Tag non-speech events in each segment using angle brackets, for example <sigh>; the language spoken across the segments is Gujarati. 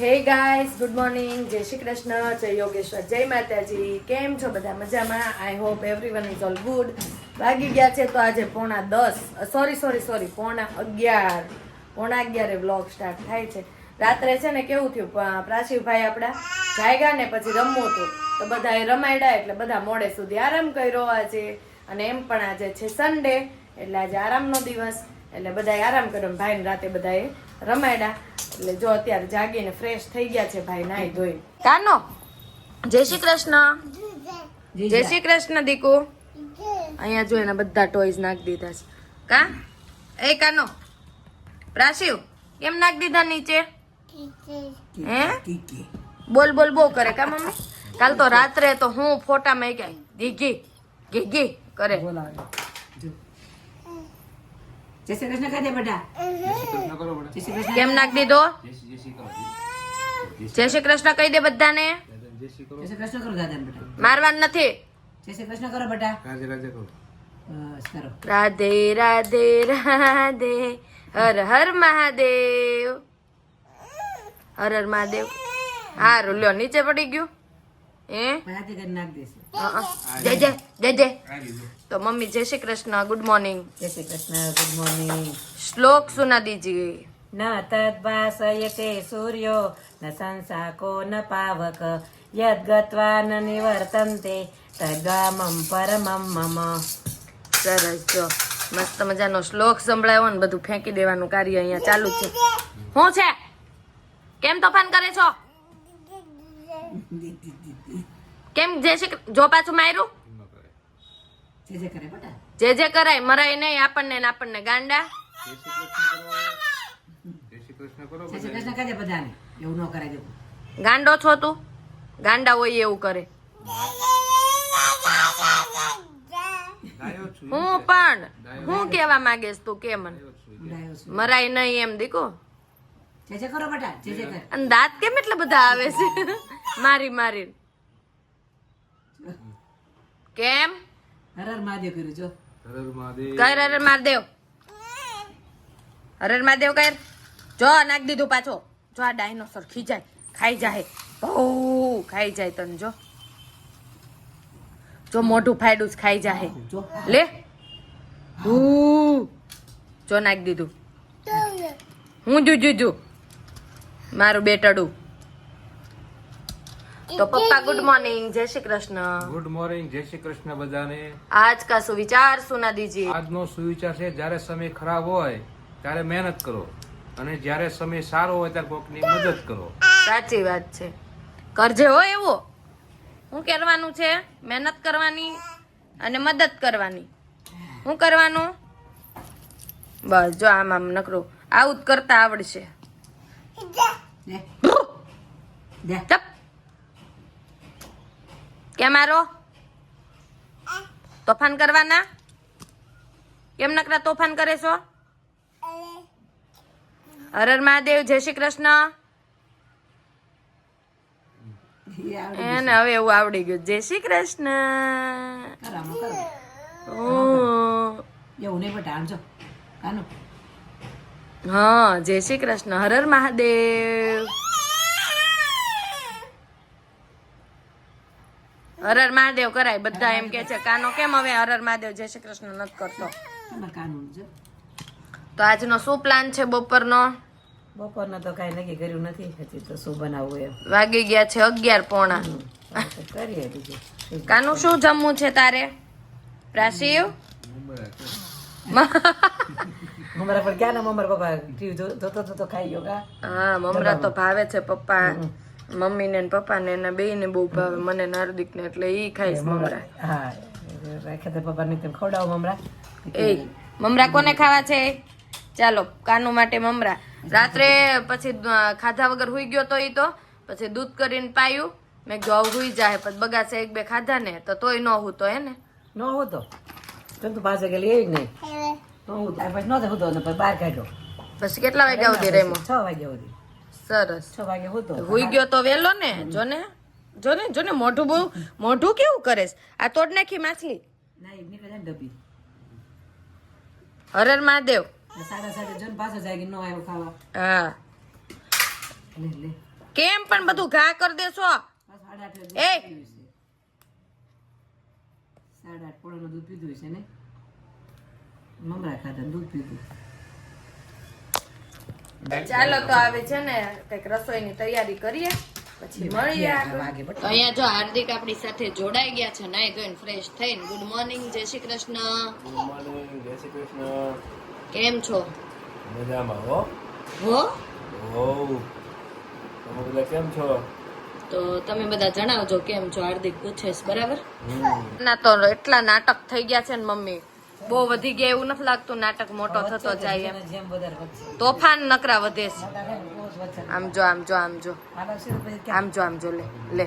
હે ગાઈસ ગુડ મોર્નિંગ જય શ્રી કૃષ્ણ, જય યોગેશ્વર, જય માતાજી. કેમ છો બધા મજામાં? I hope everyone is all good વાગી ગયા છે તો આજે પોણા દસ. સોરી સોરી સોરી પોણા અગિયાર. પોણા અગિયારે વ્લોગ સ્ટાર્ટ થાય છે. રાત્રે છે ને કેવું થયું? પ્રાચીભાઈ આપણા જાયગા ને પછી રમવું હતું. તો બધા રમાયડા એટલે બધા મોડે સુધી આરામ કર્યો આજે. અને એમ પણ આજે છે સન્ડે એટલે આજે આરામનો દિવસ. એટલે બધાએ આરામ કર્યો ભાઈને રાતે બધાએ રમાયડા. એટલે જો અત્યારે જાગીને ફ્રેશ થઈ ગયા છે ભાઈ નાઈ ધોઈ. કાનો? જય શ્રી કૃષ્ણ. જય શ્રી કૃષ્ણ દીકુ. અહીંયા જો એના બધા ટોયઝ નાખી દીધા છે. કા? એ કાનો? પ્રાશિવ કેમ નાખી દીધા નીચે? હે? બોલ બોલ બહુ કરે કા મમ્મી? કાલ તો રાત્રે તો હું ફોટામાં ઘી ગીગી ગીગી કરે જય શ્રી કૃષ્ણ કહી દે બેટા? જય શ્રી કૃષ્ણ કેમ નાખ દીધો? જય શ્રી કૃષ્ણ કહી દે બધાને. જય શ્રી કૃષ્ણ કરો દાદા બેટા. મારવાનું નથી. જય શ્રી કૃષ્ણ કરો બેટા. બસ કરો. રાધે રાધે રાધે. હર હર મહાદેવ. હર હર મહાદેવ. હારું લ્યો નીચે પડી ગયું. તો મમ્મી જય શ્રી કૃષ્ણ. ગુડ મોર્નિંગ જય શ્રી કૃષ્ણ. ગુડ મોર્નિંગ શ્લોક સુના દીજીએ ન તદ્ભાસયતે સૂર્યો ન સંસાકો ન પાવક. યદ ગત્વા ન નિવર્તન્તે તદ્ગામમ પરમમ મમ. સરસ જો. મસ્ત મજાનો શ્લોક સંભળાયો ને બધું ફેંકી દેવાનું કાર્ય અહીંયા ચાલુ છે. શું છે? કેમ તોફાન કરે છો? <laughs> <laughs> કેમ જે છે જો પાછું માર્યું? જે જે કરે બેટા. જે જે કરાય મરાય નહીં આપણને ને આપણને ગાંડા. ગાંડો છો તું? ગાંડા હોય એવું કરે. હું પણ. હું કેવા માંગેસ તું કે મને? મરાય નહીં એમ દીકો. જે જે કરો બેટા જે જે કર. અને દાંત કેમ એટલા બધા આવે છે? મારી મારી કેમ? હર હર મહાદેવ કર્યું જો. કર હરર મહાદેવ હરર મહાદેવ કર. જો નાખ દીધું પાછો. જો આ ડાયનોસર ખીજાય. ખાઈ જાય બહુ ખાઈ જાય તને જો. જો મોઢું ફાયડું જ ખાઈ જાય જો. લે. હું. જો નાખ દીધું. હું જુજુ જુ જુ મારું બેટડું. તો પપ્પા ગુડ મોર્નિંગ જય શ્રી કૃષ્ણ. ગુડ મોર્નિંગ જય શ્રી કૃષ્ણ બધાને. આજ કા સુવિચાર સુના દીજીએ આજનો સુવિચાર છે જ્યારે સમય ખરાબ હોય ત્યારે મહેનત કરો. અને જ્યારે સમય સારો હોય ત્યારે કોકની મદદ કરો. સાચી વાત છે. કરજે હો એવો. હું કરવાનું છે? મહેનત કરવાની અને મદદ કરવાની. હું કરવાનું? બસ જો આમ આમ નકરો. આવું જ કરતા આવડશે. ચપ કેમ આરો? તોફાન કરવાના? કેમ નકરા તોફાન કરે છો? હરર મહાદેવ જય શ્રી કૃષ્ણ. એને હવે એવું આવડી ગયું. જય શ્રી કૃષ્ણ. હા જય શ્રી કૃષ્ણ. હરર મહાદેવ. હરર મહાદેવ કરાય બધા એમ કે છે કાનો કેમ હવે હરર મહાદેવ જય શ્રી કૃષ્ણ નથી કરતો? તો આજનો શું પ્લાન છે બપોરનો? બપોરનો તો કાંઈ નક્કી કર્યું નથી હજી તો શું બનાવવું એમ. વાગી ગયા છે અગિયાર પોણા. કરીએ બીજું. કાનું શું જમવું છે તારે? પ્રાસીવ? મમરા પર ક્યાં ના મમરા પપ્પા જોતો તો ખાઈ ગયો હા મમરા તો ભાવે છે પપ્પા. મમ્મી ને પપ્પા ને એના બે ને બહુ ભાવે. મને ને હાર્દિક ને એટલે ઈ ખાઈશ મમરા. હા રાખે તો પપ્પા ને ખવડાવો મમરા. એ મમરા કોને ખાવા છે? ચાલો કાનુ માટે મમરા. રાત્રે પછી ખાધા વગર હુઈ ગયો તો ઈ તો. પછી દૂધ કરીને પાયું. મેં કીધું આવું હુઈ જાય પછી બગાસે એક બે ખાધા ને તો તોય ન હું તો હે ને. ન હોતો? કેમ તો વાગે લઈ આવી નહીં? ન પછી હોતો ને પછી બહાર કાઢ્યો. પછી કેટલા વાગ્યા સુધી રેમો છ વાગ્યા સુધી. સરસ. છ વાગે હોતો હુઈ ગયો તો વેલો ને જો ને જો ને જો ને મોઢું બહુ મોઢું કેવું કરે છે આ તોડ નાખી માછલી. હરર મહાદેવ. જન હા. કેમ પણ બધું ઘા કરી દેશો? એ! સાડા આઠ પોણાનું દૂધ પીધું છે ને? મમરા ખાધા દૂધ પીધું. ચાલો તો આવે છે ને કંઈક રસોઈની તૈયારી કરીએ પછી મળીએ તો અહીંયા જો હાર્દિક આપણી સાથે જોડાઈ ગયા છે નાઈ ધોઈને ફ્રેશ થઈને. ગુડ મોર્નિંગ જય શ્રી કૃષ્ણ. ગુડ મોર્નિંગ જય શ્રી કૃષ્ણ. કેમ છો? મજામાં હો? હો? હો. તમે બધા કેમ છો? તો તમે બધા જણાવજો કેમ છો? હાર્દિક પૂછેશ બરાબર? હમ. ના તો એટલા નાટક થઈ ગયા છે ને મમ્મી. બહુ વધી ગયા એવું નથી લાગતું નાટક મોટો થતો જાય એમ. તોફાન નકરા વધે છે. આમ જો આમ જો આમ જો. આમ જો આમ જો લે લે.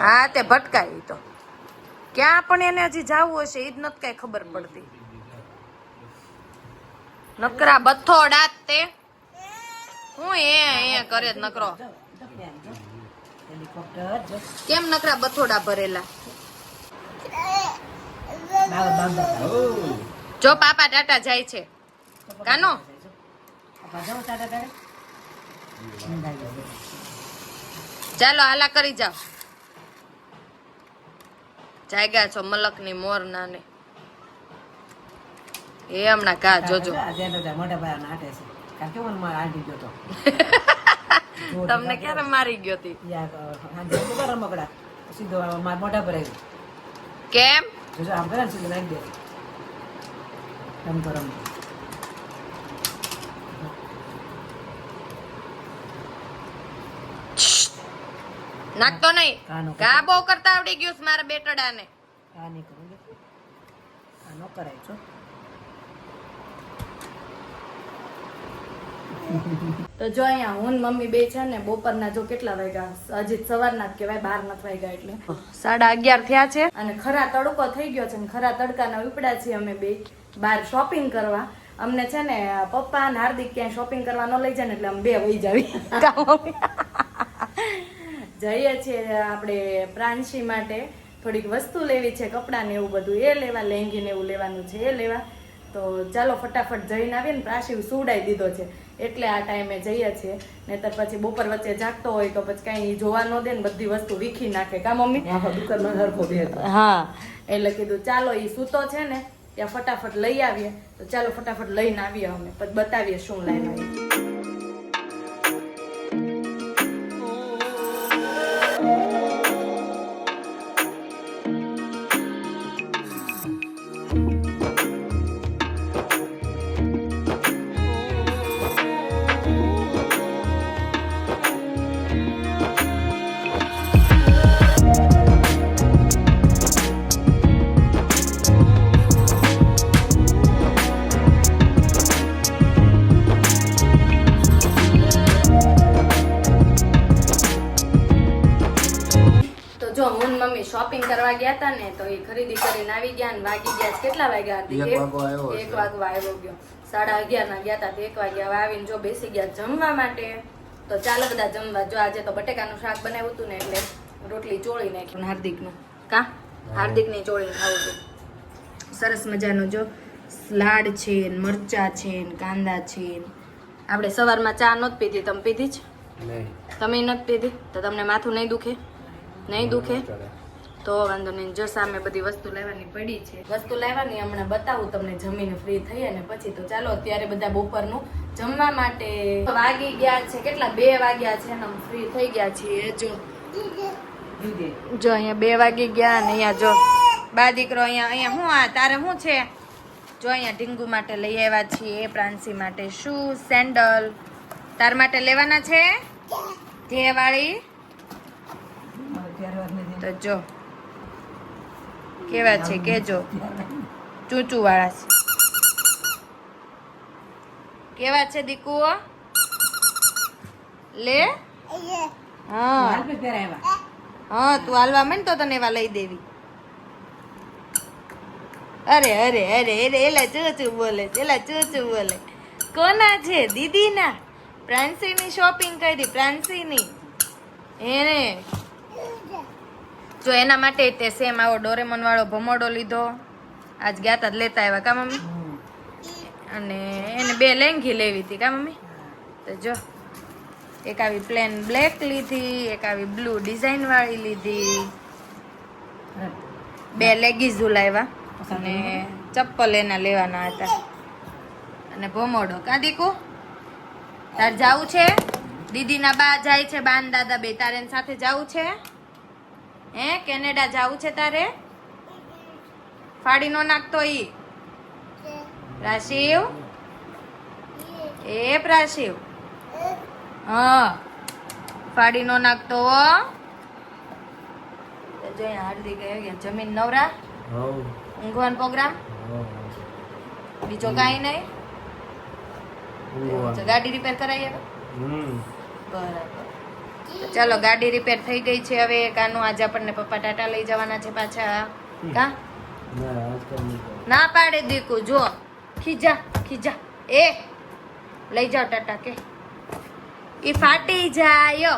હા તે ભટકાય તો. ક્યાં પણ એને હજી જવું હશે એ જ નથી કઈ ખબર પડતી. નકરા બથોડા તે. હું એ એ કરે જ નકરો. કેમ નકરા બથોડા ભરેલા. જો પાપા ટાટા જાય છે. કાનો. ચાલો હાલા કરી જાઓ. જાગ્યા છો મલકની મોર નાને. એ હમણાં કા જોજો. મોટા ભાઈ નાટે છે માં ગયો તો તમને ક્યારે મારી ગયો તી યા, હાંજે રમકડા સીધો મારા મોઢા પર કેમ? જોજો આમ કરે સીધું નાખી દે રમતો રમતો નાખતો નહીં. કા બહુ કરતા આવડી ગયું છે મારા બેટડાને. આ નહીં કરું? આ નો કરાય છો? તો જો અહીંયા હું મમ્મી બે છે ને બપોરના જો કેટલા વાગ્યા? હજી સવારના જ કહેવાય બાર નથી વાગ્યા એટલે. સાડા અગિયાર થયા છે. અને ખરા તડકો થઈ ગયો છે ખરા તડકાના ઉપડા છીએ અમે બે. બહાર શોપિંગ કરવા. અમને છે ને પપ્પા અને હાર્દિક ક્યાંય શોપિંગ કરવા ન લઈ જાય ને એટલે અમે બે વહી જાવી. જઈએ છીએ આપણે પ્રાંશી માટે. થોડીક વસ્તુ લેવી છે કપડાં ને એવું બધું. એ લેવા લેંગી ને એવું લેવાનું છે એ લેવા. તો ચાલો ફટાફટ જઈને આવીએ ને પ્રાંશી સુવડાવી દીધો છે. એટલે આ ટાઈમે જઈએ છીએ. નહીતર પછી બપોર વચ્ચે જાગતો હોય તો પછી કાંઈ જોવા ન દે ને બધી વસ્તુ વીખી નાખે. કા મમ્મી. હા એટલે કીધું ચાલો એ સૂતો છે ને ત્યાં ફટાફટ લઈ આવીએ. તો ચાલો ફટાફટ લઈને આવીએ અમે. પછી બતાવીએ શું લઈને આવીએ ગયા હતા ને તો એ ખરીદી કરીને આવી ગયા ને વાગી ગયા. કેટલા વાગ્યા હતી? એક વાગો આવ્યો ગયો. સાડા અગિયાર ના ગયા હતા એક વાગ્યા આવીને જો બેસી ગયા જમવા માટે. તો ચાલો બધા જમવા. જો આજે તો બટેકાનું શાક બનાવ્યું હતું ને એટલે રોટલી ચોળી નાખી. હાર્દિકનું કા? હાર્દિકની ચોળી ખાવું હતું સરસ મજાનો જો લાડ છે ને મરચા છે ને કાંદા છે આપણે સવારમાં ચા નહોતી પીધી. તમે પીધી જ? તમે નથી પીધી? તો તમને માથું નહીં દુખે? નહીં દુખે. તો વાંધો નહીં. જો સામે બધી વસ્તુ લેવાની પડી છે. વસ્તુ લેવાની હમણાં બતાવું તમને, જમીને ફ્રી થઈએ ને પછી તો ચાલો અત્યારે બધા બપોરનું જમવા માટે વાગી ગયા છે. કેટલા? બે વાગ્યા છે ને ફ્રી થઈ ગયા છીએ. જો. જો અહીંયા બે વાગી ગયા ને અહીંયા જો. બા દીકરો અહીંયા અહીંયા શું આ? તારે શું છે? જો અહીંયા ઢીંગુ માટે લઈ આવ્યા છીએ પ્રાંસી માટે શૂ? સેન્ડલ. તાર માટે લેવાના છે? જે વાળી. તો જો. કેવા છે કેજો ચૂચુ વાળા છે. કેવા છે દીકુઓ? લે? હા. તું હાલવા માંડ તો તને એવા લઈ દેવી. અરે અરે અરે અરે એલા ચૂચું બોલે એલા ચૂચું બોલે. કોના છે? દીદીના? પ્રાંસીની શોપિંગ કરી પ્રાંસીની. એને જો એના માટે તે સેમ આવો ડોરેમોન વાળો ભમોડો લીધો. આજ ગયા તા લેતા આવ્યા, કા મમ્મી? અને એને બે લેંઘી લેવી હતી, કા મમ્મી? તો જો, એક આવી પ્લેન બ્લેક લીધી, એક આવી બ્લુ ડિઝાઇન વાળી લીધી. બે લેગીઝ લાવ્યા અને ચપ્પલ એના લેવાના હતા. અને ભમોડો. કા દીકુ? તાર જાવું છે? દીદીના બા જાય છે, બાન દાદા બે, તારે સાથે જાવું છે? હે કેનેડા જાવું છે તારે? ફાડી નો નાખતો ઈ. પ્રાશિવ? એ પ્રાશિવ. હા. ફાડી નો નાખતો જો હાર્દિક જમીન નવરા? ઊંઘવાન પ્રોગ્રામ? બીજો કાંઈ નહીં? ગાડી રિપેર કરાવી બરાબર. તો ચાલો ગાડી રિપેર થઈ ગઈ છે હવે કાનું આજે આપણને પપ્પા ટાટા લઈ જવાના છે પાછા. કા? ના પાડે દીકુ જો ખીજા ખીજા. એ લઈ જાઓ ટાટા કે. એ ફાટી જાય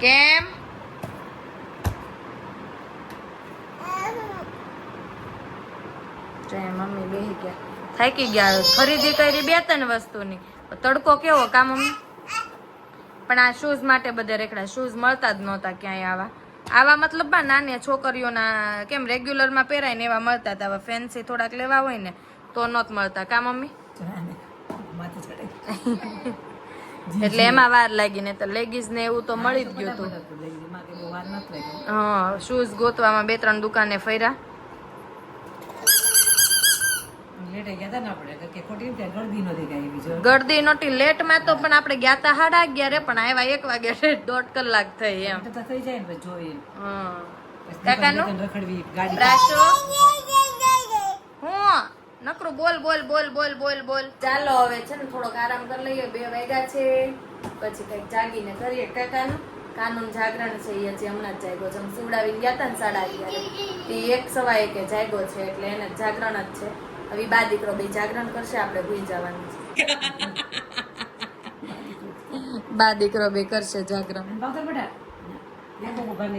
કેમ? મમ્મી બેહી ગયા. થાકી ગયા ખરીદી કરી બે ત્રણ વસ્તુની. તડકો કેવો કા મમ્મી? પણ આ શૂઝ માટે બધે રેખડા શૂઝ મળતા જ નહોતા ક્યાંય આવા. આવા મતલબ બા નાની છોકરીઓના કેમ રેગ્યુલરમાં પહેરાય ને એવા મળતા હતા હવે ફેન્સી થોડાક લેવા હોય ને તો નહોત મળતા. કા મમ્મી? <laughs> એટલે એમાં વાર લાગી ને તો લેગીઝ ને એવું તો મળી જ ગયું હતું. હા શૂઝ ગોતવામાં બે ત્રણ દુકાને ફર્યા લેટ ગયા હતા ને આપણે કે ખોટી રીતે ગળદી નો દેખાય બીજો ગરદી નોટી લેટમાં તો પણ આપણે ગયા તા સાડા અગિયારે પણ આવ્યા એક વાગે દોઢ કલાક થઈ એમ. તો થઈ જાય ને જોઈએ કાકાનું? પ્રાશો હું નકરું બોલ બોલ બોલ બોલ બોલ બોલ. ચાલો હવે છે ને થોડોક આરામ કરી લઈએ બે વાગ્યા છે. પછી કંઈક જાગીને કરીએ. કાકાનું કાનૂન જાગરણ છે એ હજી હમણાં જ જાગ્યો છે. સુવડાવીને ગયા હતા ને સાડા અગિયારે. એ એક સવા એકે જાગ્યો છે એટલે એને જાગરણ જ છે. હવે બા દીકરો બે જાગરણ કરશે આપણે ભૂઈ જવાનું છે. બા દીકરો બે કરશે જાગરણ.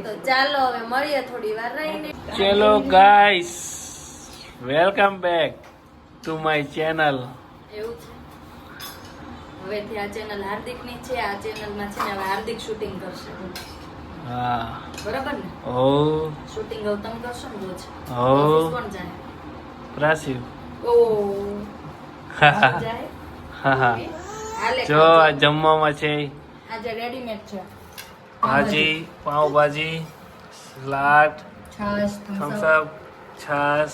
તો ચાલો હવે મળીએ થોડી વાર રહીને. ચલો guys welcome back to my channel એવું છે. હવેથી આ ચેનલ હાર્દિકની છે આ ચેનલમાં છે ને હવે હાર્દિક શૂટિંગ કરશે. હા. બરાબર ને? ઓ શૂટિંગ હવે તમે કરશો ને રોજ. હો. કોણ જાય પ્રાસીવ. ઓ જાય હા હાલે જો આ જમવામાં છે. આજે રેડીમેડ છે. ભાજી પાવભાજી સલાડ છાશ થમ્સઅપ છાસ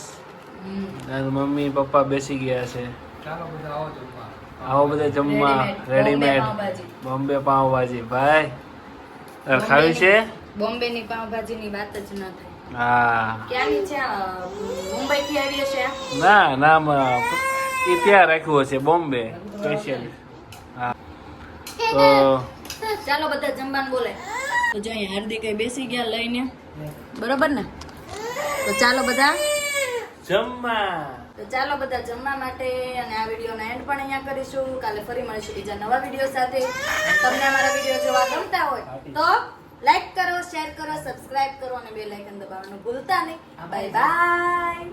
અને મમ્મી પપ્પા બેસી ગયા છે. ચાલો બધા આવો જમવા. આવો બધા જમવા. રેડીમેડ બોમ્બે પાવભાજી ભાઈ ખાવી છે? બોમ્બે ની પાવભાજી ની વાત જ ન થાય. હા. ક્યાંની છે? મુંબઈ થી આવી છે ના નામ એ ત્યાં રાખ્યું હશે બોમ્બે સ્પેશિયલ. હા. તો ચાલો બધા જમવાનું બોલે. તો જો અહીંયા હાર્દિક બેસી ગયા લઈને. બરોબર ને? તો ચાલો બધા. જમવા. તો ચાલો બધા જમવા માટે અને આ વિડીયોનો એન્ડ પણ અહીંયા કરીશું. કાલે ફરી મળીશું બીજા નવા વીડિયો સાથે. તમને અમારા વીડિયો જોવા ગમતા હોય તો લાઈક કરો શેર કરો સબસ્ક્રાઇબ કરો અને બે લાઇકન દબાવવાનું ભૂલતા નહીં. Bye bye